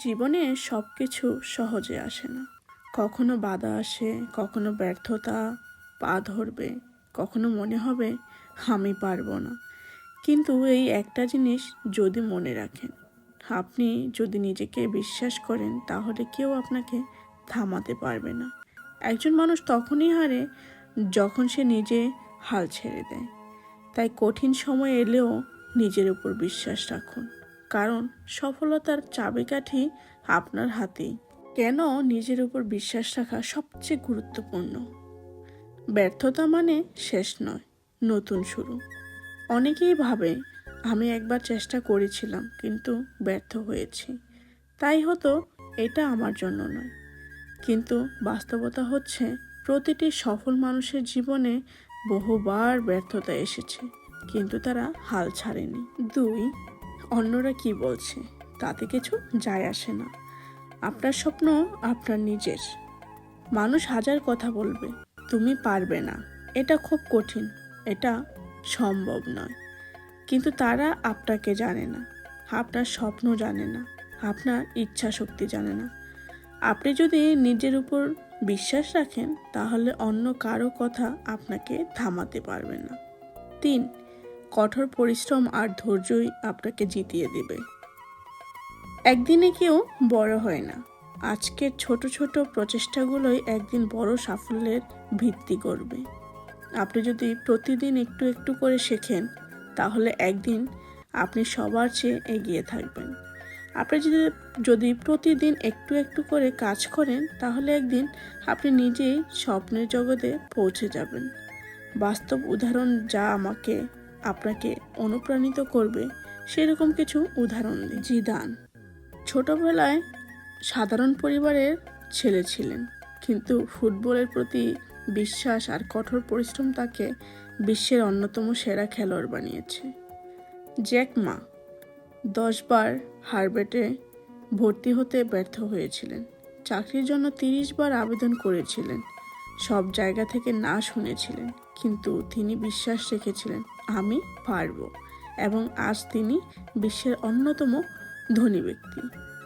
জীবনে সব কিছু সহজে আসে না। কখনো বাধা আসে, কখনো ব্যর্থতা পা ধরবে, কখনো মনে হবে, আমি পারব না। কিন্তু এই একটা জিনিস যদি মনে রাখেন, আপনি যদি নিজেকে বিশ্বাস করেন, তাহলে কেউ আপনাকে থামাতে পারবে না। একজন মানুষ তখনই হারে যখন সে নিজে হাল ছেড়ে দেয়। তাই কঠিন সময় এলেও নিজের উপর বিশ্বাস রাখুন। কারণ সফলতার চাবিকাঠি আপনার হাতেই। কেন নিজের উপর বিশ্বাস রাখা সবচেয়ে গুরুত্বপূর্ণ? ব্যর্থতা মানে শেষ নয়, নতুন শুরু। অনেকেই ভাবে, আমি একবার চেষ্টা করেছিলাম, কিন্তু ব্যর্থ হয়েছি। তাই হতো, এটা আমার জন্য নয়। কিন্তু বাস্তবতা হচ্ছে, প্রতিটি সফল মানুষের জীবনে বহুবার ব্যর্থতা এসেছে, কিন্তু তারা হাল ছাড়েনি। দুই অন্যরা কি বলছে? তাতে কিছু যায় আসে না। আপনার স্বপ্ন আপনার নিজের। মানুষ হাজার কথা বলবে, তুমি পারবে না। এটা খুব কঠিন, এটা সম্ভব নয়। কিন্তু তারা আপনাকে জানে না। আপনার স্বপ্ন জানে না। আপনার ইচ্ছা শক্তি জানে না। আপনি যদি নিজের উপর বিশ্বাস রাখেন, তাহলে অন্য কারও কথা আপনাকে থামাতে পারবে না। তিন কঠোর পরিশ্রম আর ধৈর্যই আপনাকে জিতিয়ে দেবে। একদিনে কেউ বড় হয় না। আজকের ছোট ছোট প্রচেষ্টাগুলোই একদিন বড় সাফল্যের ভিত্তি করবে। আপনি যদি প্রতিদিন একটু একটু করে শেখেন, তাহলে একদিন আপনি সবার চেয়ে এগিয়ে থাকবেন। আপনি যদি যদি প্রতিদিন একটু একটু করে কাজ করেন, তাহলে একদিন আপনি নিজেই স্বপ্নের জগতে পৌঁছে যাবেন। বাস্তব উদাহরণ যা আমাকে আপনাকে অনুপ্রাণিত করবে সেরকম কিছু উদাহরণ জিদান, ছোটবেলায় সাধারণ পরিবারের ছেলে ছিলেন, কিন্তু ফুটবলের প্রতি বিশ্বাস আর কঠোর পরিশ্রম তাকে বিশ্বের অন্যতম সেরা খেলোয়াড় বানিয়েছে। জ্যাক মা দশবার হারবেটে ভর্তি হতে ব্যর্থ হয়েছিলেন। চাকরির জন্য তিরিশ বার আবেদন করেছিলেন। সব জায়গা থেকে না শুনেছিলেন, কিন্তু তিনি বিশ্বাস রেখেছিলেন, আমি পারব। এবং আজ তিনি বিশ্বের অন্যতম ধনী ব্যক্তি।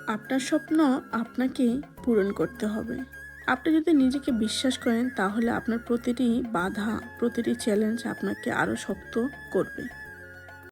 আপনার স্বপ্ন আপনাকেই পূরণ করতে হবে। আপনি যদি নিজেকে বিশ্বাস করেন, তাহলে আপনার প্রতিটি বাধা, প্রতিটি চ্যালেঞ্জ আপনাকে আরও শক্ত করবে।